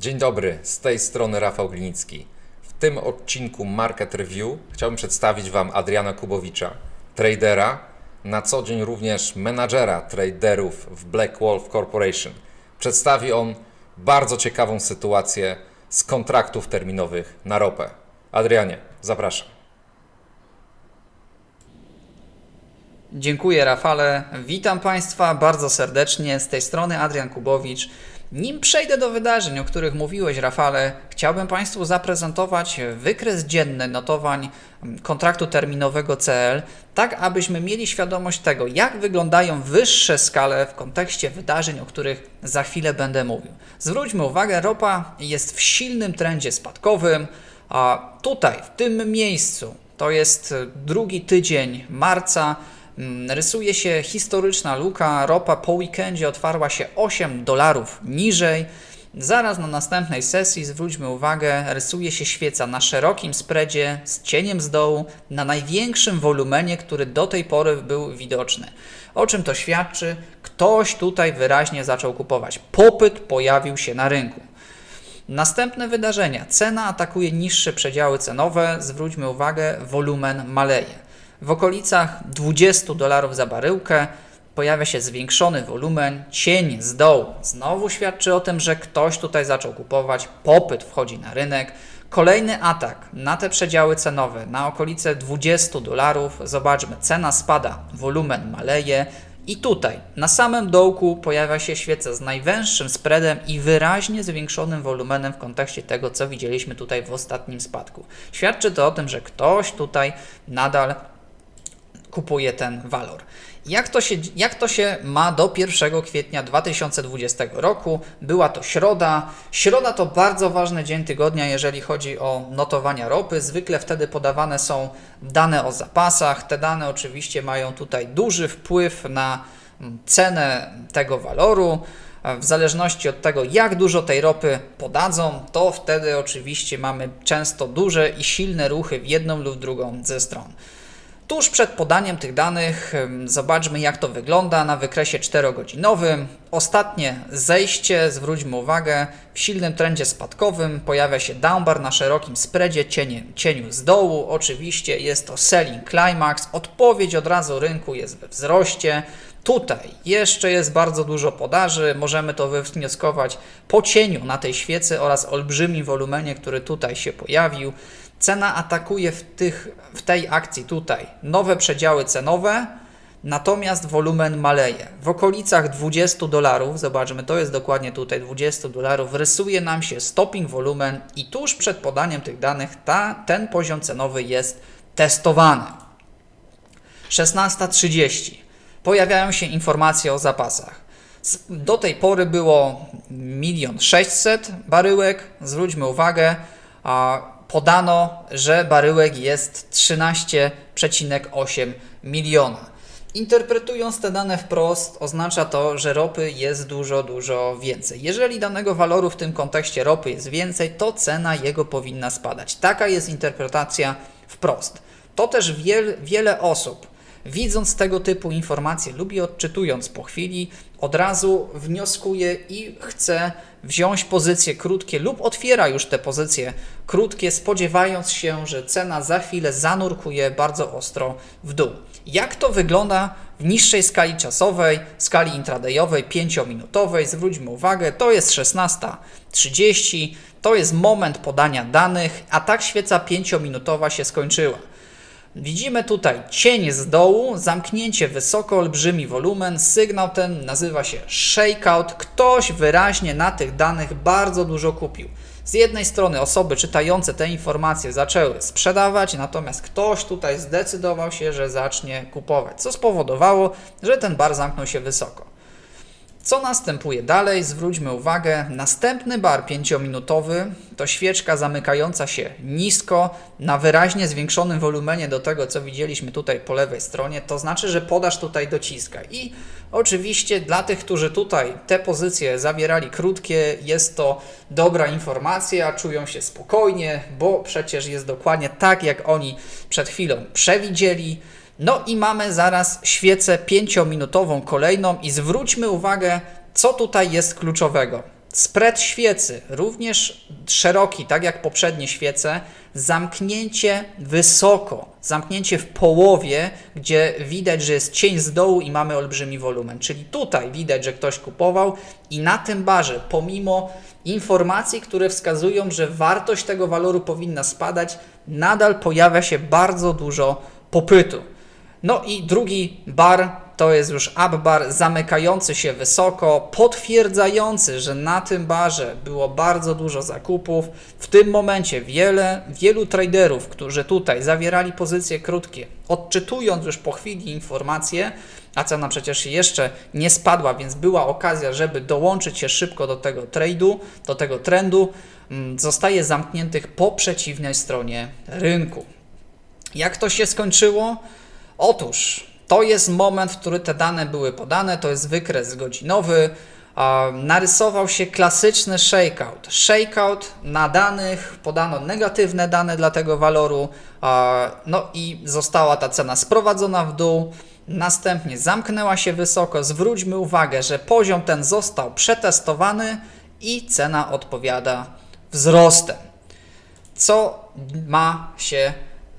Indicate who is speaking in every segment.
Speaker 1: Dzień dobry, z tej strony Rafał Glinicki. W tym odcinku Market Review chciałbym przedstawić Wam Adriana Kubowicza, tradera, na co dzień również menadżera traderów w Black Wolf Corporation. Przedstawi on bardzo ciekawą sytuację z kontraktów terminowych na ropę. Adrianie, zapraszam.
Speaker 2: Dziękuję Rafale. Witam Państwa bardzo serdecznie. Z tej strony Adrian Kubowicz. Nim przejdę do wydarzeń, o których mówiłeś, Rafale, chciałbym Państwu zaprezentować wykres dzienny notowań kontraktu terminowego CL, tak abyśmy mieli świadomość tego, jak wyglądają wyższe skale w kontekście wydarzeń, o których za chwilę będę mówił. Zwróćmy uwagę, ropa jest w silnym trendzie spadkowym, a tutaj, w tym miejscu, to jest drugi tydzień marca, Rysuje się historyczna luka. Ropa po weekendzie otwarła się 8 dolarów niżej. Zaraz na następnej sesji, zwróćmy uwagę, rysuje się świeca na szerokim spreadzie z cieniem z dołu, na największym wolumenie, który do tej pory był widoczny. O czym to świadczy? Ktoś tutaj wyraźnie zaczął kupować. Popyt pojawił się na rynku. Następne wydarzenia. Cena atakuje niższe przedziały cenowe. Zwróćmy uwagę, wolumen maleje. W okolicach 20 dolarów za baryłkę pojawia się zwiększony wolumen, cień z dołu. Znowu świadczy o tym, że ktoś tutaj zaczął kupować, popyt wchodzi na rynek. Kolejny atak na te przedziały cenowe, na okolice 20 dolarów. Zobaczmy, cena spada, wolumen maleje. I tutaj, na samym dołku, pojawia się świeca z najwęższym spreadem i wyraźnie zwiększonym wolumenem w kontekście tego, co widzieliśmy tutaj w ostatnim spadku. Świadczy to o tym, że ktoś tutaj nadal kupuje ten walor. Jak to, się, jak to się ma do 1 kwietnia 2020 roku? Była to środa. Środa to bardzo ważny dzień tygodnia, jeżeli chodzi o notowania ropy. Zwykle wtedy podawane są dane o zapasach. Te dane oczywiście mają tutaj duży wpływ na mm, cenę tego waloru. W zależności od tego, jak dużo tej ropy podadzą, to wtedy oczywiście mamy często duże i silne ruchy w jedną lub drugą ze stron. Tuż przed podaniem tych danych zobaczmy jak to wygląda na wykresie 4-godzinowym. Ostatnie zejście, zwróćmy uwagę, w silnym trendzie spadkowym pojawia się downbar na szerokim spreadzie cieniu, cieniu z dołu. Oczywiście jest to selling climax. Odpowiedź od razu rynku jest we wzroście. Tutaj jeszcze jest bardzo dużo podaży, możemy to wywnioskować po cieniu na tej świecy oraz olbrzymim wolumenie, który tutaj się pojawił. Cena atakuje w, tych, w tej akcji tutaj nowe przedziały cenowe, natomiast wolumen maleje. W okolicach 20 dolarów, zobaczmy, to jest dokładnie tutaj 20 dolarów, rysuje nam się stopping wolumen i tuż przed podaniem tych danych ta, ten poziom cenowy jest testowany. 16.30. Pojawiają się informacje o zapasach. Do tej pory było 1 600 baryłek. Zwróćmy uwagę, a podano, że baryłek jest 13,8 miliona. Interpretując te dane wprost, oznacza to, że ropy jest dużo, dużo więcej. Jeżeli danego waloru w tym kontekście ropy jest więcej, to cena jego powinna spadać. Taka jest interpretacja wprost. To też wiel, wiele osób, widząc tego typu informacje lub odczytując po chwili, od razu wnioskuje i chce wziąć pozycje krótkie lub otwiera już te pozycje krótkie, spodziewając się, że cena za chwilę zanurkuje bardzo ostro w dół. Jak to wygląda w niższej skali czasowej, skali intradayowej, 5-minutowej? Zwróćmy uwagę, to jest 16.30, to jest moment podania danych, a tak świeca 5-minutowa się skończyła. Widzimy tutaj cień z dołu, zamknięcie wysoko, olbrzymi wolumen. Sygnał ten nazywa się shakeout. Ktoś wyraźnie na tych danych bardzo dużo kupił. Z jednej strony osoby czytające te informacje zaczęły sprzedawać, natomiast ktoś tutaj zdecydował się, że zacznie kupować, co spowodowało, że ten bar zamknął się wysoko. Co następuje dalej? Zwróćmy uwagę. Następny bar 5-minutowy to świeczka zamykająca się nisko na wyraźnie zwiększonym wolumenie do tego, co widzieliśmy tutaj po lewej stronie. To znaczy, że podaż tutaj dociska. I oczywiście dla tych, którzy tutaj te pozycje zawierali krótkie, jest to dobra informacja, czują się spokojnie, bo przecież jest dokładnie tak, jak oni przed chwilą przewidzieli. No i mamy zaraz świecę 5-minutową kolejną i zwróćmy uwagę, co tutaj jest kluczowego. Spread świecy, również szeroki, tak jak poprzednie świece, zamknięcie wysoko, zamknięcie w połowie, gdzie widać, że jest cień z dołu i mamy olbrzymi wolumen. Czyli tutaj widać, że ktoś kupował i na tym barze, pomimo informacji, które wskazują, że wartość tego waloru powinna spadać, nadal pojawia się bardzo dużo popytu. No i drugi bar to jest już up bar zamykający się wysoko, potwierdzający, że na tym barze było bardzo dużo zakupów. W tym momencie wiele, wielu traderów, którzy tutaj zawierali pozycje krótkie, odczytując już po chwili informacje, a cena przecież jeszcze nie spadła, więc była okazja, żeby dołączyć się szybko do tego trade'u, do tego trendu, mm, zostaje zamkniętych po przeciwnej stronie rynku. Jak to się skończyło? Otóż to jest moment, w który te dane były podane, to jest wykres godzinowy. Narysował się klasyczny shakeout. Shakeout na danych, podano negatywne dane dla tego waloru, no i została ta cena sprowadzona w dół. Następnie zamknęła się wysoko. Zwróćmy uwagę, że poziom ten został przetestowany i cena odpowiada wzrostem co ma się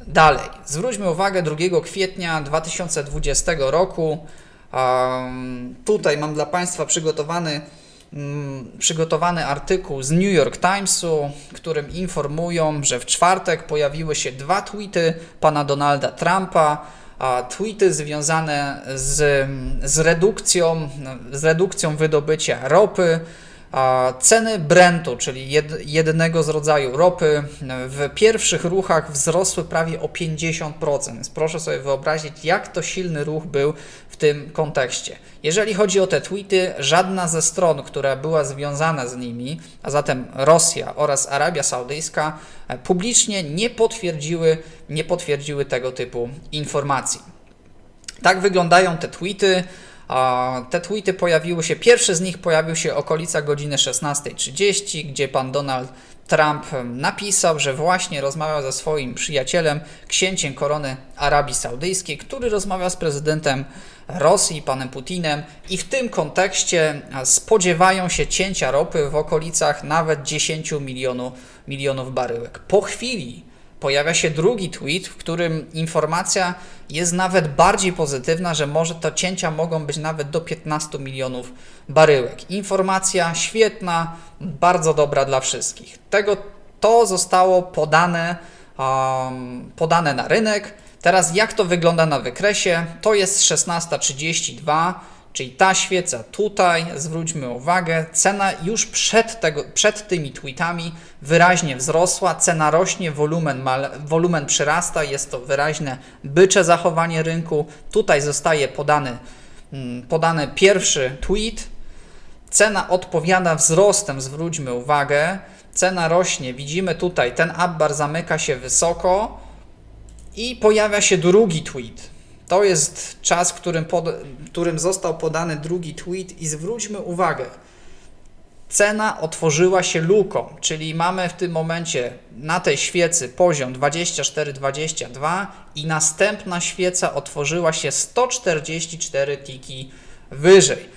Speaker 2: dalej. Zwróćmy uwagę 2 kwietnia 2020 roku. Um, tutaj mam dla Państwa przygotowany, mm, przygotowany artykuł z New York Timesu, którym informują, że w czwartek pojawiły się dwa tweety pana Donalda Trumpa. A tweety związane z, z, redukcją, z redukcją wydobycia ropy, ceny Brentu, czyli jed, jednego z rodzaju ropy, w pierwszych ruchach wzrosły prawie o 50%. Więc proszę sobie wyobrazić, jak to silny ruch był w tym kontekście. Jeżeli chodzi o te tweety, żadna ze stron, która była związana z nimi, a zatem Rosja oraz Arabia Saudyjska, e, publicznie nie potwierdziły, nie potwierdziły tego typu informacji. Tak wyglądają te tweety. Te tweety pojawiły się, pierwszy z nich pojawił się okolica godziny 16.30, gdzie pan Donald Trump napisał, że właśnie rozmawiał ze swoim przyjacielem, księciem korony Arabii Saudyjskiej, który rozmawiał z prezydentem Rosji, panem Putinem, i w tym kontekście spodziewają się cięcia ropy w okolicach nawet 10 milionów, milionów baryłek. Po chwili pojawia się drugi tweet, w którym informacja jest nawet bardziej pozytywna, że może te cięcia mogą być nawet do 15 milionów baryłek. Informacja świetna, bardzo dobra dla wszystkich. Tego to zostało podane, um, podane na rynek. Teraz jak to wygląda na wykresie? To jest 16.32 Czyli ta świeca tutaj, zwróćmy uwagę, cena już przed, tego, przed tymi tweetami wyraźnie wzrosła, cena rośnie, wolumen, mal, wolumen przyrasta, jest to wyraźne bycze zachowanie rynku. Tutaj zostaje podany, mm, podany pierwszy tweet, cena odpowiada wzrostem, zwróćmy uwagę, cena rośnie, widzimy tutaj, ten upbar zamyka się wysoko i pojawia się drugi tweet to jest czas, którym, pod, którym został podany drugi tweet i zwróćmy uwagę, cena otworzyła się luką, czyli mamy w tym momencie na tej świecy poziom 24,22 i następna świeca otworzyła się 144 tiki wyżej.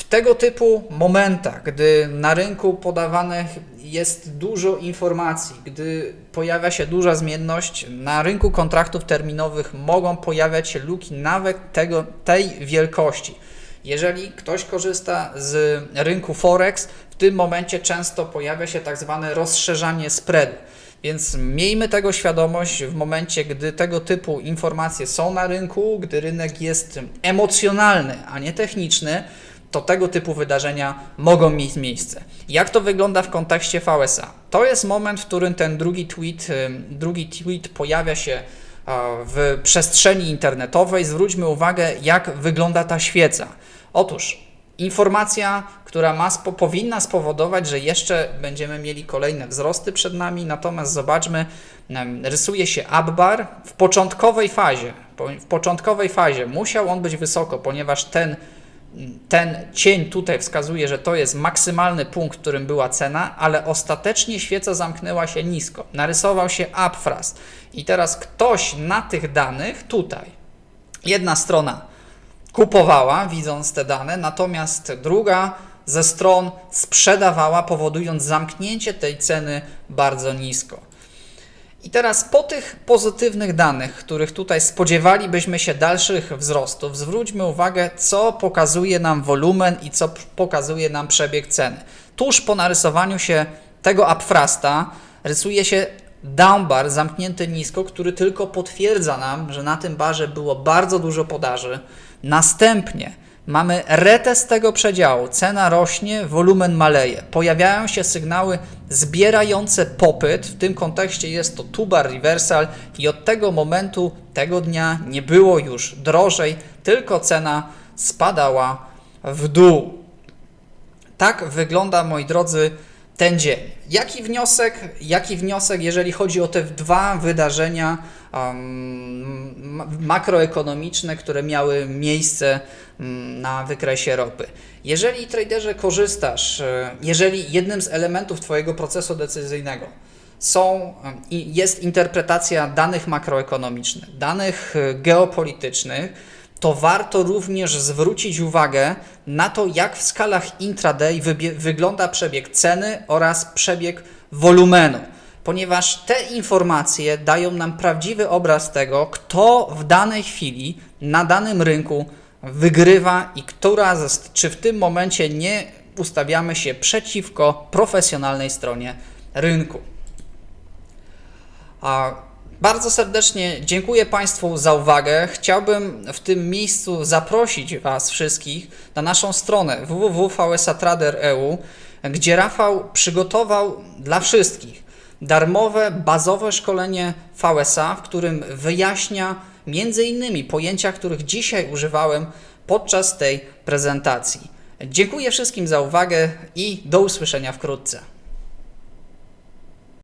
Speaker 2: W tego typu momentach, gdy na rynku podawanych jest dużo informacji, gdy pojawia się duża zmienność, na rynku kontraktów terminowych mogą pojawiać się luki nawet tego, tej wielkości. Jeżeli ktoś korzysta z rynku Forex, w tym momencie często pojawia się tak zwane rozszerzanie spreadu. Więc miejmy tego świadomość w momencie, gdy tego typu informacje są na rynku, gdy rynek jest emocjonalny, a nie techniczny, to tego typu wydarzenia mogą mieć miejsce. Jak to wygląda w kontekście VSA? To jest moment, w którym ten drugi tweet, drugi tweet pojawia się w przestrzeni internetowej. Zwróćmy uwagę, jak wygląda ta świeca. Otóż informacja, która ma, powinna spowodować, że jeszcze będziemy mieli kolejne wzrosty przed nami, natomiast zobaczmy, rysuje się upbar w początkowej fazie. W początkowej fazie musiał on być wysoko, ponieważ ten ten cień tutaj wskazuje, że to jest maksymalny punkt, w którym była cena, ale ostatecznie świeca zamknęła się nisko. Narysował się upfraz. I teraz ktoś na tych danych tutaj, jedna strona kupowała, widząc te dane, natomiast druga ze stron sprzedawała, powodując zamknięcie tej ceny bardzo nisko. I teraz po tych pozytywnych danych, których tutaj spodziewalibyśmy się dalszych wzrostów, zwróćmy uwagę, co pokazuje nam wolumen i co pokazuje nam przebieg ceny. Tuż po narysowaniu się tego upfrasta rysuje się downbar zamknięty nisko, który tylko potwierdza nam, że na tym barze było bardzo dużo podaży. Następnie mamy retest tego przedziału. Cena rośnie, wolumen maleje. Pojawiają się sygnały zbierające popyt. W tym kontekście jest to tubar reversal i od tego momentu, tego dnia nie było już drożej, tylko cena spadała w dół. Tak wygląda, moi drodzy, ten dzień. Jaki wniosek, jaki wniosek, jeżeli chodzi o te dwa wydarzenia um, ma- makroekonomiczne, które miały miejsce mm, na wykresie ropy? Jeżeli traderze korzystasz, e, jeżeli jednym z elementów Twojego procesu decyzyjnego są, i jest interpretacja danych makroekonomicznych, danych e, geopolitycznych, to warto również zwrócić uwagę na to, jak w skalach intraday wygląda przebieg ceny oraz przebieg wolumenu, ponieważ te informacje dają nam prawdziwy obraz tego, kto w danej chwili na danym rynku wygrywa i która, czy w tym momencie nie ustawiamy się przeciwko profesjonalnej stronie rynku. A bardzo serdecznie dziękuję Państwu za uwagę. Chciałbym w tym miejscu zaprosić Was wszystkich na naszą stronę www.vsatrader.eu, gdzie Rafał przygotował dla wszystkich darmowe, bazowe szkolenie VSA, w którym wyjaśnia między innymi pojęcia, których dzisiaj używałem podczas tej prezentacji. Dziękuję wszystkim za uwagę i do usłyszenia wkrótce.